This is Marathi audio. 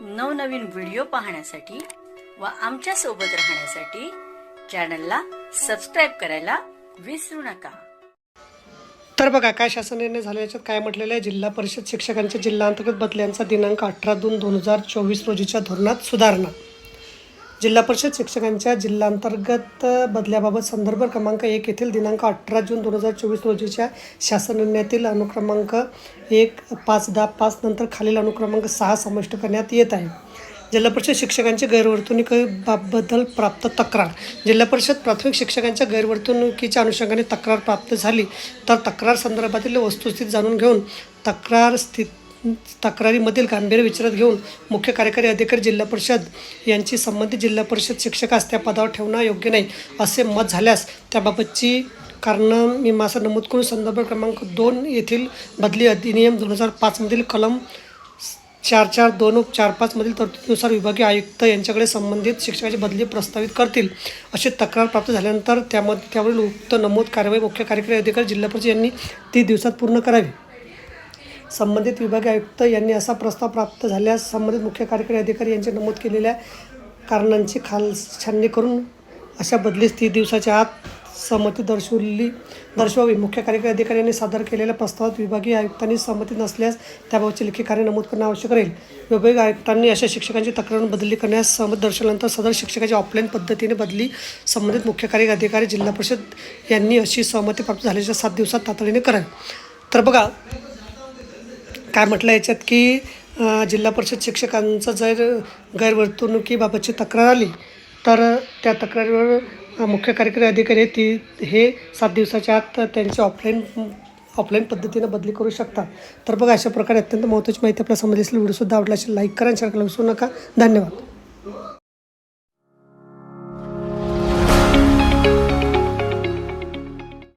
नवनवीन व्हिडिओ पाहण्यासाठी व आमच्यासोबत राहण्यासाठी चॅनलला सबस्क्राईब करायला विसरू नका. तर बघा काय शासन निर्णय झाला याच्यात? काय म्हटलेलं आहे? जिल्हा परिषद शिक्षकांच्या जिल्हांतर्गत बदल्यांचा दिनांक अठरा दोन दोन हजार चोवीस रोजीच्या धोरणात सुधारणा. जिल्हा परिषद शिक्षकांच्या जिल्हांतर्गत बदल्याबाबत संदर्भ क्रमांक एक येथील दिनांक अठरा जून दोन हजार चोवीस रोजीच्या शासन निर्णयातील अनुक्रमांक एक पाच दहा पाच नंतर खालील अनुक्रमांक सहा समाविष्ट करण्यात येत आहे. जिल्हा परिषद शिक्षकांची गैरवर्तणुकीबाबत प्राप्त तक्रार. जिल्हा परिषद प्राथमिक शिक्षकांच्या गैरवर्तणुकीच्या अनुषंगाने तक्रार प्राप्त झाली तर तक्रार संदर्भातील वस्तुस्थिती जाणून घेऊन तक्रार स्थित तक्रारीमधील गांभीर्य विचारात घेऊन मुख्य कार्यकारी अधिकारी जिल्हा परिषद यांची संबंधित जिल्हा परिषद शिक्षकास त्या पदावर ठेवणं योग्य नाही असे मत झाल्यास त्याबाबतची कारणं मीमांसा नमूद करून संदर्भ क्रमांक दोन येथील बदली अधिनियम दोन हजार पाचमधील कलम चार चार दोन चार पाचमधील तरतुदीनुसार विभागीय आयुक्त यांच्याकडे संबंधित शिक्षकाची बदली प्रस्तावित करतील अशी तक्रार प्राप्त झाल्यानंतर त्यामध्ये त्यावरील उक्त नमूद कार्यवाही मुख्य कार्यकारी अधिकारी जिल्हा परिषद यांनी तीस दिवसात पूर्ण करावी. संबंधित विभागीय आयुक्त यांनी असा प्रस्ताव प्राप्त झाल्यास संबंधित मुख्य कार्यकारी अधिकारी यांचे नमूद केलेल्या कारणांची खाल छाननी करून अशा बदलीस तीस दिवसाच्या आत सहमती दर्शवली. दर्शवावी. मुख्य कार्यकारी अधिकाऱ्यांनी सादर केलेल्या प्रस्तावात विभागीय आयुक्तांनी सहमती नसल्यास त्याबाबतचे लेखी कार्य नमूद करणे आवश्यक राहील. विभागीय आयुक्तांनी अशा शिक्षकांची तक्रार बदली करण्यास सहमत दर्शवल्यानंतर सदर शिक्षकाची ऑफलाईन पद्धतीने बदली. संबंधित मुख्य कार्यकारी अधिकारी जिल्हा परिषद यांनी अशी सहमती प्राप्त झाल्याच्या सात दिवसात तातडीने करावी तर बघा काय म्हटलं याच्यात की जिल्हा परिषद शिक्षकांचं जर गैरवर्तणुकीबाबतची तक्रार आली तर त्या तक्रारीवर मुख्य कार्यकारी अधिकारी ती हे सात दिवसाच्या आत त्यांची ऑफलाईन ऑफलाईन पद्धतीनं बदली करू शकतात. तर बघा अशा प्रकारे अत्यंत महत्त्वाची माहिती आपल्या समजली असेल व्हिडिओसुद्धा आवडला असेल लाईक करा शेअर करायला विसरू नका. धन्यवाद.